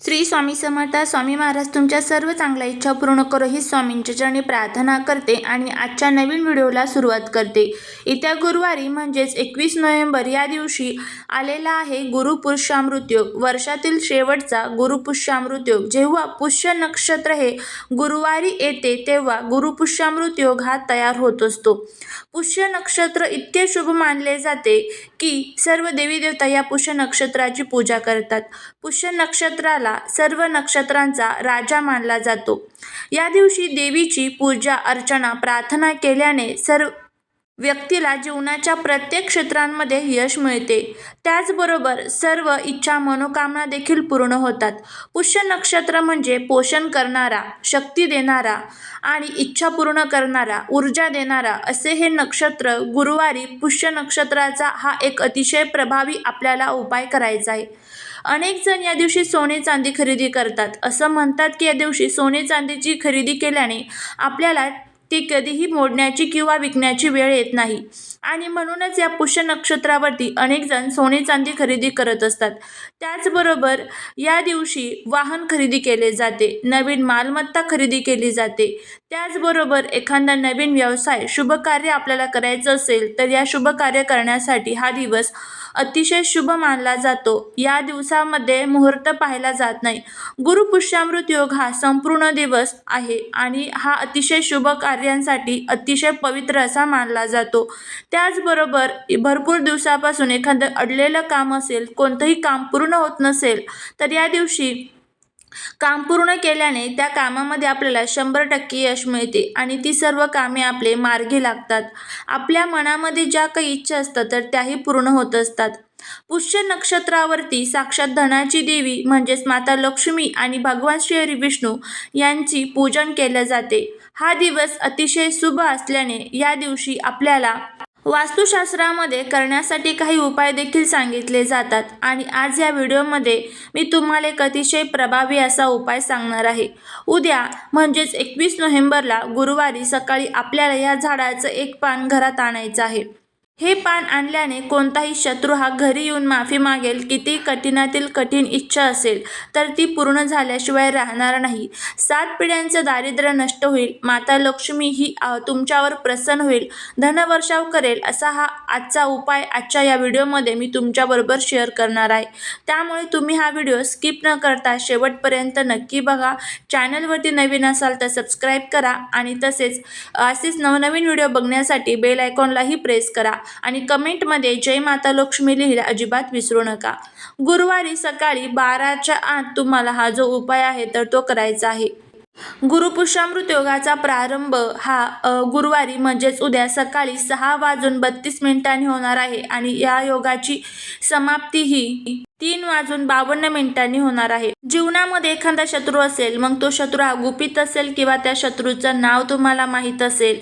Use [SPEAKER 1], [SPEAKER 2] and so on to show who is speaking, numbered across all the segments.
[SPEAKER 1] श्री स्वामी समर्थ स्वामी महाराज तुमच्या सर्व चांगल्या इच्छा पूर्ण करो ही स्वामींच्या चरणी प्रार्थना करते आणि आजच्या नवीन व्हिडिओला सुरुवात करते. येत्या गुरुवारी म्हणजेच एकवीस नोव्हेंबर या दिवशी आलेला आहे गुरुपुष्यामृत्योग वर्षातील शेवटचा गुरुपुष्यामृत्योग जेव्हा पुष्य नक्षत्र हे गुरुवारी येते तेव्हा गुरुपुष्यामृत्योग हा तयार होत असतो. पुष्य नक्षत्र इतके शुभ मानले जाते की सर्व देवी देवता या पुष्य नक्षत्राची पूजा करतात. पुष्य नक्षत्राला सर्व नक्षत्रांचा राजा मानला जातो. या दिवशी देवीची पूजा अर्चना प्रार्थना केल्याने सर्व व्यक्तीला जीवनाच्या प्रत्येक क्षेत्रांमध्ये यश मिळते. त्याचबरोबर सर्व इच्छा मनोकामना देखील पूर्ण होतात. पुष्य नक्षत्र म्हणजे पोषण करणारा शक्ती देणारा आणि इच्छा पूर्ण करणारा ऊर्जा देणारा असे हे नक्षत्र गुरुवारी पुष्य नक्षत्राचा हा एक अतिशय प्रभावी आपल्याला उपाय करायचा आहे. अनेक जण या दिवशी सोने चांदी खरेदी करतात. असं म्हणतात की या दिवशी सोने चांदीची खरेदी केल्याने आपल्याला ती कधीही मोडण्याची किंवा विकण्याची वेळ येत नाही. आणि म्हणूनच या पुष्य नक्षत्रावरती अनेक जण सोने चांदी खरेदी करत असतात. त्याचबरोबर या दिवशी वाहन खरेदी केले जाते. नवीन मालमत्ता खरेदी केली जाते. त्याचबरोबर एखादा नवीन व्यवसाय शुभ कार्य आपल्याला करायचं असेल तर या शुभ कार्य करण्यासाठी हा दिवस अतिशय शुभ मानला जातो. या दिवसामध्ये मुहूर्त पाहिला जात नाही. गुरुपुष्यामृत योग हा संपूर्ण दिवस आहे आणि हा अतिशय शुभ कार्यांसाठी अतिशय पवित्र असा मानला जातो. त्याचबरोबर भरपूर दिवसापासून एखादं अडलेलं काम असेल कोणतंही काम पूर्ण होत नसेल तर या दिवशी काम पूर्ण केल्याने त्या कामामध्ये आपल्याला शंभर टक्के यश मिळते आणि ती सर्व कामे आपले मार्गी लागतात. आपल्या मनामध्ये ज्या काही इच्छा असतात तर त्याही पूर्ण होत असतात. पुष्य नक्षत्रावरती साक्षात धनाची देवी म्हणजेच माता लक्ष्मी आणि भगवान श्री हरी विष्णू यांची पूजन केले जाते. हा दिवस अतिशय शुभ असल्याने या दिवशी आपल्याला वास्तुशास्त्रामध्ये करण्यासाठी काही उपाय देखील सांगितले जातात आणि आज या व्हिडिओमध्ये मी तुम्हाला एक अतिशय प्रभावी असा उपाय सांगणार आहे. उद्या म्हणजेच एकवीस नोव्हेंबरला गुरुवारी सकाळी आपल्याला या झाडाचं एक पान घरात आणायचं आहे. हे पान आणल्याने कोणताही शत्रू हा घरी येऊन माफी मागेल किती कठीणातील कठीण इच्छा असेल तर ती पूर्ण झाल्याशिवाय राहणार नाही. सात पिढ्यांचं दारिद्र्य नष्ट होईल. माता लक्ष्मी ही तुमच्यावर प्रसन्न होईल. धनवर्षाव करेल असा हा आजचा उपाय आजच्या या व्हिडिओमध्ये मी तुमच्याबरोबर शेअर करणार आहे. त्यामुळे तुम्ही हा व्हिडिओ स्किप न करता शेवटपर्यंत नक्की बघा. चॅनलवरती नवीन असाल तर सबस्क्राईब करा आणि तसेच असेच नवनवीन व्हिडिओ बघण्यासाठी बेल आयकॉनलाही प्रेस करा आणि कमेंटमध्ये जय माता लक्ष्मी लिहिला अजिबात विसरू नका. गुरुवारी सकाळी बाराच्या आत तुम्हाला हा जो उपाय आहे तर तो करायचा आहे. गुरुपुष्यामृत योगाचा प्रारंभ हा गुरुवारी म्हणजेच उद्या सकाळी सहा वाजून बत्तीस मिनिटांनी होणार आहे आणि या योगाची समाप्ती ही तीन वाजून बावन्न मिनिटांनी होणार आहे. जीवनामध्ये एखादा शत्रू असेल मग तो शत्रू हा गुपित असेल किंवा त्या शत्रूचं नाव तुम्हाला माहीत असेल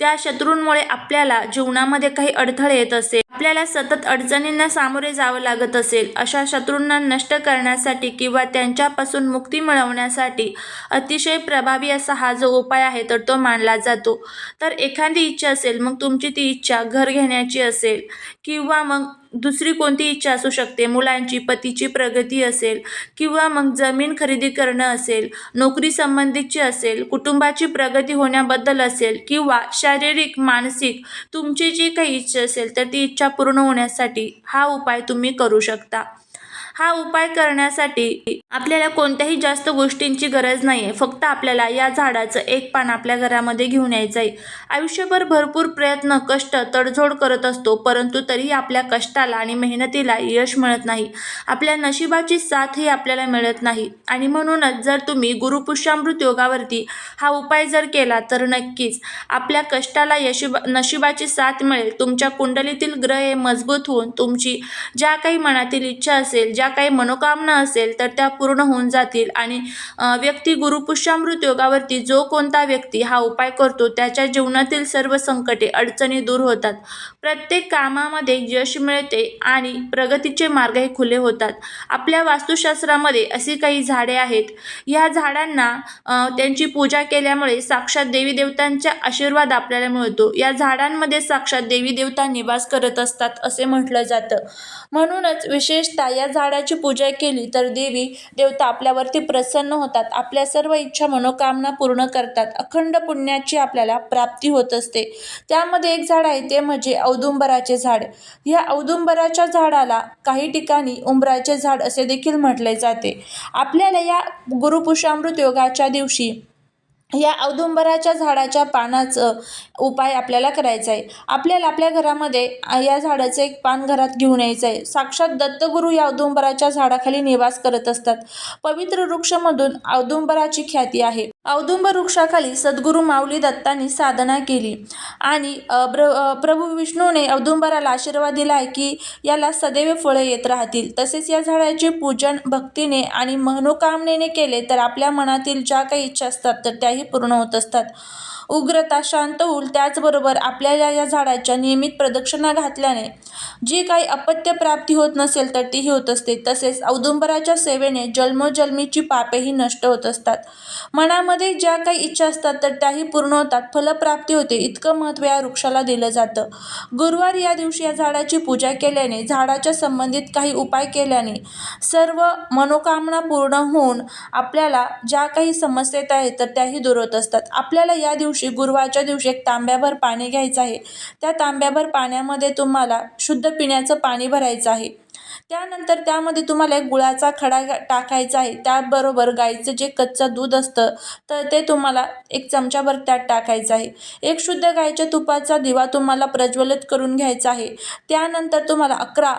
[SPEAKER 1] त्या शत्रूंमुळे आपल्याला जीवनामध्ये काही अडथळे येत असेल. आपल्याला सतत अडचणींना सामोरे जावं लागत असेल. अशा शत्रूंना नष्ट करण्यासाठी किंवा त्यांच्यापासून मुक्ती मिळवण्यासाठी अतिशय प्रभावी असा हा जो उपाय आहे तर तो मानला जातो. तर एखादी इच्छा असेल मग तुमची ती इच्छा घर घेण्याची असेल किंवा मग दुसरी कोणती इच्छा असू शकते? मुलांची पतीची प्रगती असेल किंवा मग जमीन खरेदी करणं असेल नोकरी संबंधीची असेल कुटुंबाची प्रगती होण्याबद्दल असेल किंवा शारीरिक मानसिक तुमची जी काही इच्छा असेल तर ती इच्छा पूर्ण होण्यासाठी हा उपाय तुम्ही करू शकता. हा उपाय करण्यासाठी आपल्याला कोणत्याही जास्त गोष्टींची गरज नाही आहे फक्त आपल्याला या झाडाचं एक पान आपल्या घरामध्ये घेऊन यायचं आहे आयुष्यभर भरपूर प्रयत्न कष्ट तडजोड करत असतो परंतु तरीही आपल्या कष्टाला आणि मेहनतीला यश मिळत नाही. आपल्या नशिबाची साथही आपल्याला मिळत नाही. आणि म्हणूनच जर तुम्ही गुरुपुष्यामृत योगावरती हा उपाय जर केला तर नक्कीच आपल्या कष्टाला यशिबा नशिबाची साथ मिळेल. तुमच्या कुंडलीतील ग्रह मजबूत होऊन तुमची ज्या काही मनातील इच्छा असेल ज्या काही मनोकामना असेल तर त्या पूर्ण होऊन जातील. आणि व्यक्ती गुरुपुष्यामृत योगावरती जो कोणता व्यक्ती हा उपाय करतो त्याच्या जीवनातील सर्व संकटे अडचणी दूर होतात. प्रत्येक कामामध्ये यश मिळते आणि प्रगतीचे मार्गही खुले होतात. आपल्या वास्तुशास्त्रामध्ये अशी काही झाडे आहेत. या झाडांना त्यांची पूजा केल्यामुळे साक्षात देवी देवतांचा आशीर्वाद आपल्याला मिळतो. या झाडांमध्ये साक्षात देवी देवता निवास करत असतात असे म्हटलं जातं. म्हणूनच विशेषतः या झाडा झाडाची पूजा केली तर देवी देवता आपल्यावरती प्रसन्न होतात. आपल्या सर्व इच्छा मनोकामना पूर्ण करतात. अखंड पुण्याची आपल्याला प्राप्ती होत असते. त्यामध्ये एक झाड आहे ते म्हणजे औदुंबराचे झाड. या औदुंबराच्या झाडाला काही ठिकाणी उंबराचे झाड असे देखील म्हटले जाते. आपल्याला या गुरुपुषामृत योगाच्या दिवशी या औदुंबराच्या झाडाच्या पानाचं उपाय आपल्याला करायचा आहे. आपल्याला आपल्या घरामध्ये या झाडाचं एक पान घरात घेऊन यायचं आहे. साक्षात दत्तगुरू या औदुंबराच्या झाडाखाली निवास करत असतात. पवित्र वृक्षमधून औदुंबराची ख्याती आहे. औदुंब वृक्षाखाली सद्गुरू माऊली दत्तांनी साधना केली. आणि प्र प्रभू विष्णूने औदुंबराला आशीर्वाद दिला आहे की याला सदैव फळं येत राहतील. तसेच या झाडाचे पूजन भक्तीने आणि मनोकामनेने केले तर आपल्या मनातील ज्या काही इच्छा असतात तर त्याही पूर्ण होत असतात. उग्रता शांत होईल त्याचबरोबर आपल्याला या झाडाच्या नियमित प्रदक्षिणा घातल्याने जी काही अपत्य प्राप्ती होत नसेल तर तीही होत असते. तसेच औदुंबराच्या सेवेने जन्मोजन्मीची पापेही नष्ट होत असतात. मनामध्ये ज्या काही इच्छा असतात तर त्याही पूर्ण होतात. फलप्राप्ती होते. इतकं महत्त्व या वृक्षाला दिलं जातं. गुरुवार या दिवशी या झाडाची पूजा केल्याने झाडाच्या संबंधित काही उपाय केल्याने सर्व मनोकामना पूर्ण होऊन आपल्याला ज्या काही समस्या येत आहेत तर त्याही दूर होत असतात. आपल्याला या दिवशी गुरुवारच्या दिवशी एक तांब्याभर पाणी घ्यायचं आहे. त्या तांब्याभर पाण्यामध्ये तुम्हाला शुद्ध पिण्याचं पाणी भरायचं आहे. त्यानंतर त्यामध्ये तुम्हाला एक गुळाचा खडा टाकायचा आहे. त्याबरोबर गाईचं जे कच्चं दूध असतं तर ते तुम्हाला एक चमचाभर त्यात टाकायचं आहे. एक शुद्ध गाईच्या तुपाचा दिवा तुम्हाला प्रज्वलित करून घ्यायचा आहे. त्यानंतर तुम्हाला अकरा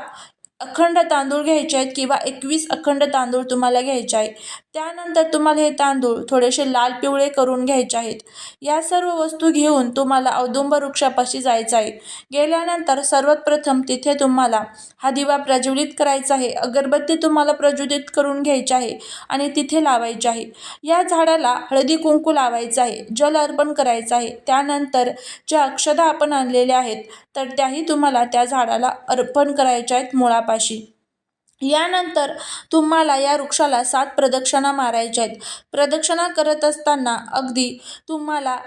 [SPEAKER 1] अखंड तांदूळ घ्यायचे आहेत किंवा एकवीस अखंड तांदूळ तुम्हाला घ्यायचे आहे. त्यानंतर तुम्हाला हे तांदूळ थोडेसे लाल पिवळे करून घ्यायचे आहेत. या सर्व वस्तू घेऊन तुम्हाला औदुंब वृक्षापाशी जायचं आहे. गेल्यानंतर सर्वात प्रथम तिथे तुम्हाला हा दिवा प्रज्वलित करायचा आहे. अगरबत्ती तुम्हाला प्रज्वलित करून घ्यायची आहे आणि तिथे लावायची आहे. या झाडाला हळदी कुंकू लावायचं आहे. जल अर्पण करायचं आहे. त्यानंतर ज्या अक्षदा आपण आणलेल्या आहेत तर त्याही तुम्हाला त्या झाडाला अर्पण करायच्या आहेत मुळापाशी. यानंतर तुम्हाला या वृक्षाला सात प्रदक्षिणा मारायच्या आहेत. प्रदक्षिणा करत असताना अगदी तुम्हाला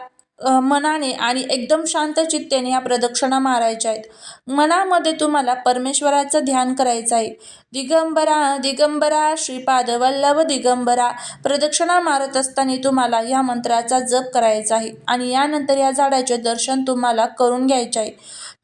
[SPEAKER 1] मनाने आणि एकदम शांत चित्तेने या प्रदक्षिणा मारायच्या आहेत. मनामध्ये तुम्हाला परमेश्वराचं ध्यान करायचं आहे. दिगंबरा दिगंबरा श्रीपाद वल्लभ दिगंबरा प्रदक्षिणा मारत असताना तुम्हाला या मंत्राचा जप करायचा आहे. आणि यानंतर या झाडाचे दर्शन तुम्हाला करून घ्यायचे आहे.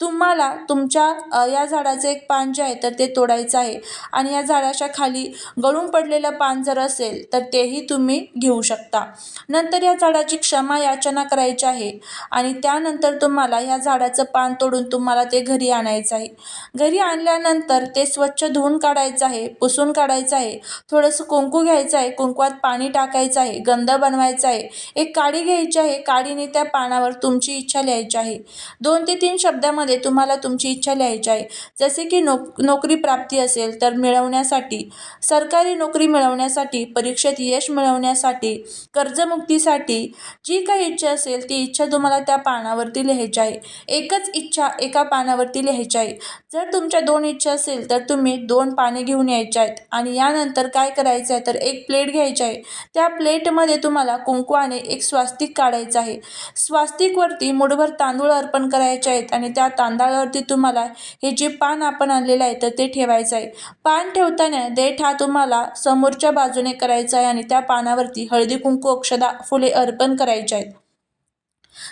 [SPEAKER 1] तुम्हाला तुमच्या या झाडाचं एक पान जे आहे तर ते तोडायचं आहे. आणि या झाडाच्या खाली गळून पडलेलं पान जर असेल तर तेही तुम्ही घेऊ शकता. नंतर या झाडाची क्षमा याचना करायची आहे. आणि त्यानंतर तुम्हाला या झाडाचं पान तोडून तुम्हाला ते घरी आणायचं आहे. घरी आणल्यानंतर ते स्वच्छ धुवून काढायचं आहे पुसून काढायचं आहे. थोडंसं कुंकू घ्यायचं आहे कुंकवात पाणी टाकायचं आहे गंध बनवायचा आहे. एक काडी घ्यायची आहे काडीने त्या पानावर तुमची इच्छा लिहायची आहे. दोन ते तीन शब्दामध्ये तुम्हाला तुमची इच्छा लिहायची आहे. जसे की नोक नोकरी प्राप्ती असेल तर मिळवण्यासाठी सरकारी नोकरी मिळवण्यासाठी परीक्षेत यश मिळवण्यासाठी कर्जमुक्तीसाठी जी काही इच्छा असेल ती इच्छा तुम्हाला त्या पानावरती लिहायची आहे. एकच इच्छा एका पानावरती लिहायची आहे. जर तुमच्या दोन इच्छा असेल तर तुम्ही दोन पाने घेऊन यायचे आहेत आणि यानंतर काय करायचं आहे तर एक प्लेट घ्यायची आहे. त्या प्लेटमध्ये तुम्हाला कुंकवाने एक स्वास्तिक काढायचं आहे. स्वास्तिकवरती मुठभर तांदूळ अर्पण करायचे आहेत आणि त्या तांदळावरती तुम्हाला हे जे पान आपण आणलेलं आहे तर ते ठेवायचं आहे. पान ठेवताना देठ हा तुम्हाला समोरच्या बाजूने करायचा आहे आणि त्या पानावरती हळदी कुंकू अक्षदा फुले अर्पण करायचे आहेत.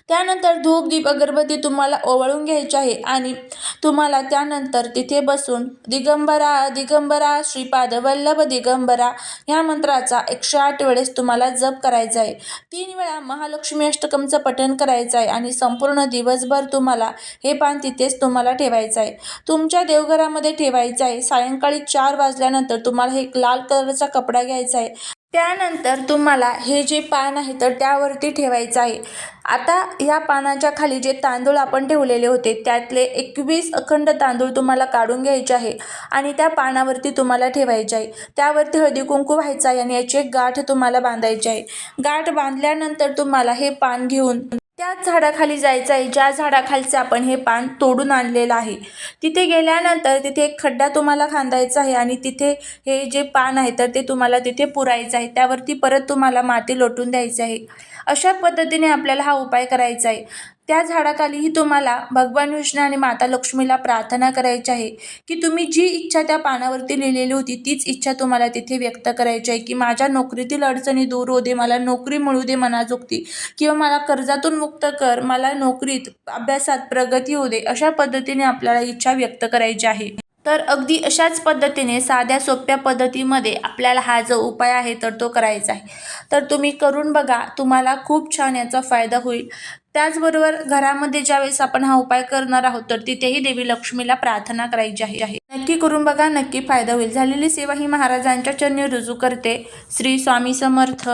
[SPEAKER 1] त्यानंतर धूप दीप अगरबत्ती तुम्हाला ओवाळून घ्यायची आहे आणि तुम्हाला त्यानंतर तिथे बसून दिगंबरा दिगंबरा श्रीपाद वल्लभ दिगंबरा ह्या मंत्राचा एकशे आठ वेळेस तुम्हाला जप करायचा आहे. तीन वेळा महालक्ष्मी अष्टकमचं पठण करायचं आहे आणि संपूर्ण दिवसभर तुम्हाला हे पान तिथेच तुम्हाला ठेवायचं आहे. तुमच्या देवघरामध्ये ठेवायचं आहे. सायंकाळी चार वाजल्यानंतर तुम्हाला एक लाल कलरचा कपडा घ्यायचा आहे. त्यानंतर तुम्हाला हे जे पान आहे तर त्यावरती ठेवायचं आहे. आता या पानाच्या खाली जे तांदूळ आपण ठेवलेले होते त्यातले एकवीस अखंड तांदूळ तुम्हाला काढून घ्यायचे आहे आणि त्या पानावरती तुम्हाला ठेवायचे आहे. त्यावरती हळदी कुंकू व्हायचा आहे आणि याची एक गाठ तुम्हाला बांधायची आहे. गाठ बांधल्यानंतर तुम्हाला हे पान घेऊन त्याच झाडाखाली जायचं आहे. ज्या झाडाखालचं आपण हे पान तोडून आणलेलं आहे. तिथे गेल्यानंतर तिथे एक खड्डा तुम्हाला खांदायचा आहे आणि तिथे हे जे पान आहे तर ते तुम्हाला तिथे पुरायचं आहे. त्यावरती परत तुम्हाला माती लोटून द्यायची आहे. अशा पद्धतीने आपल्याला हा उपाय करायचा आहे. त्या झाडाखालीही तुम्हाला भगवान विष्णू आणि माता लक्ष्मीला प्रार्थना करायची आहे की तुम्ही जी इच्छा त्या पानावरती लिहिलेली होती तीच इच्छा तुम्हाला तिथे व्यक्त करायची आहे की माझ्या नोकरीतील अडचणी दूर होऊ दे मला नोकरी मिळू दे मनाजोगती किंवा मला कर्जातून मुक्त कर मला नोकरीत अभ्यासात प्रगती होऊ दे अशा पद्धतीने आपल्याला इच्छा व्यक्त करायची आहे. तर अगदी अशाच पद्धतीने साध्या सोप्या पद्धतीमध्ये आपल्याला हा जो उपाय आहे तर तो करायचा आहे. तर तुम्ही करून बघा तुम्हाला खूप छान याचा फायदा होईल. त्याचबरोबर घरामध्ये ज्यावेळेस आपण हा उपाय करणार आहोत तर तिथेही देवी लक्ष्मीला प्रार्थना करायची आहे. नक्की करून बघा नक्की फायदा होईल. झालेली सेवा ही महाराजांच्या चरणी रुजू करते. श्री स्वामी समर्थ.